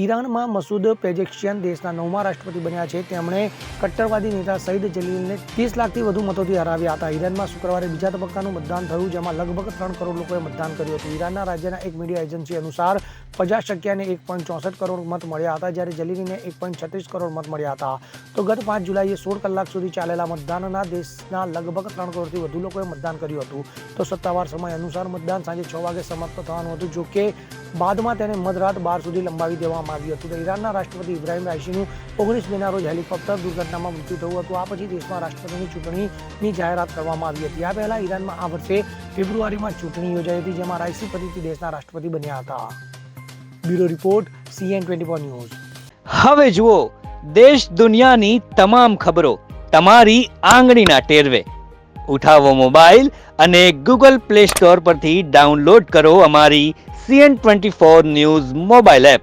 ઈરાનમાં મસૂદ પેજેક્શિયન દેશના નવમા રાષ્ટ્રપતિ બન્યા છે. તેમણે કટ્ટરવાદી નેતા સઈદ જલીલને ત્રીસ લાખથી વધુ મતોથી હરાવ્યા હતા. ઈરાનમાં શુક્રવારે બીજા તબક્કાનું મતદાન થયું, જેમાં લગભગ ત્રણ કરોડ લોકોએ મતદાન કર્યું હતું. ઈરાનના રાજ્યના એક મીડિયા એજન્સી અનુસાર પચાસ ટક્યાને એક પોઈન્ટ ચોસઠ કરોડ મત મળ્યા હતા, જ્યારે જલીલીને એક પોઈન્ટ છત્રીસ કરોડ મત મળ્યા હતા. તો ગત પાંચ જુલાઈએ સોળ કલાક સુધી ચાલેલા મતદાનના દેશના લગભગ ત્રણ કરોડથી વધુ લોકોએ મતદાન કર્યું હતું. તો સત્તાવાર સમય અનુસાર મતદાન સાંજે છ વાગે સમાપ્ત થવાનું હતું. જો કે બાદમાં તેને મધરાત બાર સુધી લંબાવી દેવામાં આવ્યું હતું. ઈરાનના રાષ્ટ્રપતિ ઇબ્રાહિમ રાઇસીનું ઓગણીસ મેના રોજ હેલિકોપ્ટર દુર્ઘટનામાં મૃત્યુ થયું હતું. આ પછી દેશમાં રાષ્ટ્રપતિની ચૂંટણીની જાહેરાત કરવામાં આવી હતી. આ પહેલા ઈરાનમાં આ વર્ષે ફેબ્રુઆરીમાં ચૂંટણી યોજાઈ હતી, જેમાં રાઈસી ફરીથી દેશના રાષ્ટ્રપતિ બન્યા હતા. Bureau report, C N twenty news. હવે જુઓ, દેશ દુનિયાની તમામ ખબરો તમારી આંગળીના ટેરવે. ઉઠાવો મોબાઈલ અને ગૂગલ પ્લે સ્ટોર પરથી ડાઉનલોડ કરો અમારી C N twenty four news mobile app.